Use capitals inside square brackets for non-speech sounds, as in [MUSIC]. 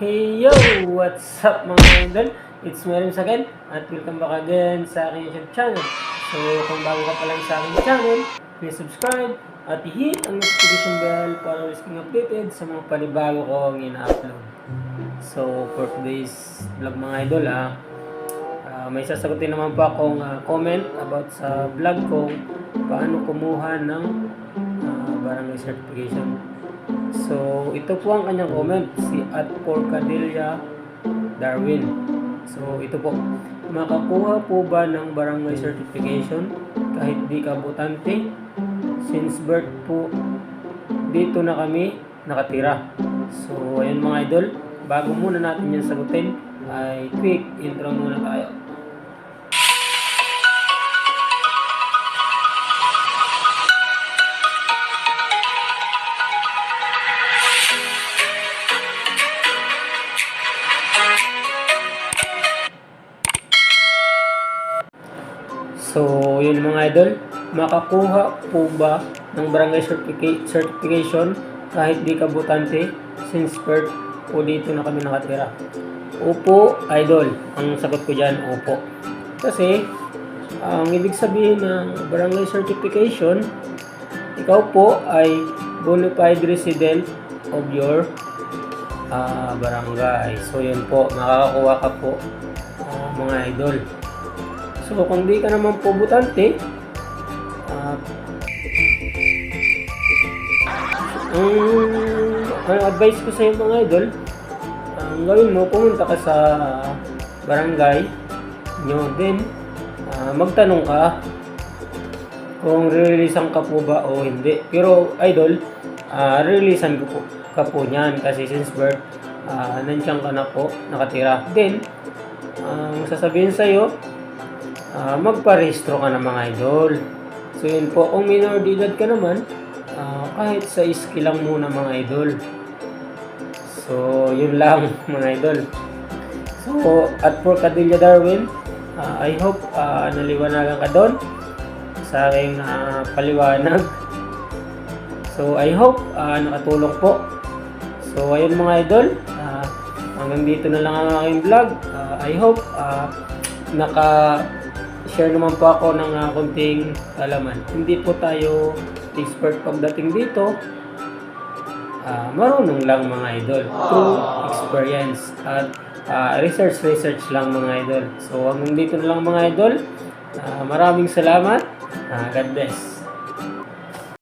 Hey yo! What's up mga idol? It's Merim again at welcome back again sa aking YouTube channel. So kung bago ka pa lang sa aking channel, please subscribe at i-hit ang notification bell para always kang updated sa mga panibago kong ina-upload. So for today's vlog mga idol ah, ah, may sasagutin naman po akong ah, comment about sa vlog ko paano kumuha ng ah, barangay certification. Ito po ang kanyang comment, si at Porcadilla Darwin. So, ito po, makakuha po ba ng barangay certification kahit di ka butante? Since birth po, dito na kami nakatira. So, ayun mga idol, bago muna natin yan sagutin, ay quick intro muna tayo. So, yun mga idol, makakuha po ba ng barangay certifica- certification kahit di ka butante since birth po dito na kami nakatira? Opo, idol. Ang sagot ko dyan, opo. Kasi, ang ibig sabihin ng barangay certification, ikaw po ay bona fide resident of your ah, barangay. So, yun po, makakakuha ka po ah, mga idol. So, kung di ka naman po butante, ah, ang, advice ko sa iyo mga idol, ang gawin mo, pumunta ka sa barangay nyo, then ah, magtanong ka kung releasean ka po ba o hindi. Pero idol, uh, releasean ko po, ka po niyan kasi since birth, uh, nandiyan ka na po nakatira. Then, ang sasabihin sa Ah, magparehistro ka ng mga idol. So yun po, kung minor de edad ka naman, ah, kahit sa iski lang muna mga idol. So yun lang [LAUGHS] mga idol. So at for Cadilla Darwin, ah, I hope ah, naliwanagan ka doon sa aking ah, paliwanag. So I hope ah, nakatulong po. So ayun mga idol, ah, hanggang dito na lang ang aking vlog. Ah, I hope ah, naka share naman po ako ng uh, konting alaman. Hindi po tayo expert pagdating dito. Ah, marunong lang mga idol. Through experience at ah, research research lang mga idol. So hanggang dito na lang mga idol. Ah, maraming salamat. Ah, God bless.